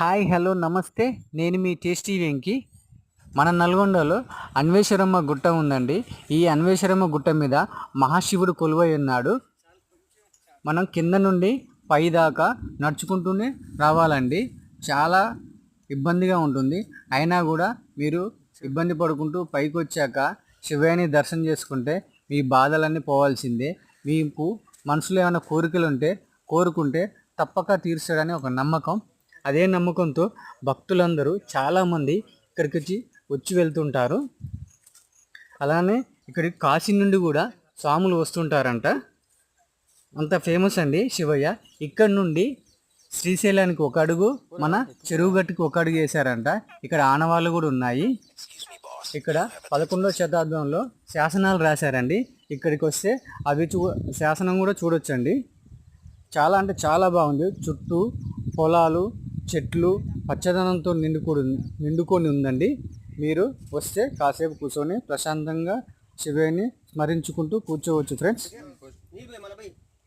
Hi hello నమస్తే. నేను మీ tasty Venky. మన నల్గొండలో అన్వేషరమ్మ గుట్ట ఉందండి. ఈ అన్వేషరమ్మ గుట్ట మీద మహాశివుడు కొలువై ఉన్నాడు. మనం కింద నుండి పై దాకా నడుచుకుంటూనే రావాలండి. చాలా ఇబ్బందిగా ఉంటుంది. అయినా కూడా మీరు ఇబ్బంది పడుకుంటూ పైకి వచ్చాక శివయ్యని దర్శనం చేసుకుంటే మీ బాధలన్నీ పోవాల్సిందే. మీకు మనసులో ఏమైనా కోరికలు ఉంటే కోరుకుంటే తప్పక తీర్చాడని ఒక నమ్మకం. అదే నమ్మకంతో భక్తులందరూ చాలామంది ఇక్కడికి వచ్చి వచ్చి వెళ్తుంటారు. అలానే ఇక్కడికి కాశీ నుండి కూడా స్వాములు వస్తుంటారంట. అంత ఫేమస్ అండి శివయ్య. ఇక్కడ నుండి శ్రీశైలానికి ఒక అడుగు మన చెరువుగట్టుకి ఒక అడుగు వేశారంట. ఇక్కడ ఆనవాళ్ళు కూడా ఉన్నాయి. ఇక్కడ పదకొండవ శతాబ్దంలో శాసనాలు రాశారండి. ఇక్కడికి వస్తే అవి చూ శాసనం కూడా చూడొచ్చండి. చాలా అంటే చాలా బాగుంది. చుట్టూ పొలాలు చెట్లు పచ్చదనంతో నిండుకొని నిండుకొని ఉందండి. మీరు వస్తే కాసేపు కూర్చొని ప్రశాంతంగా శివయ్యని స్మరించుకుంటూ కూర్చోవచ్చు ఫ్రెండ్స్.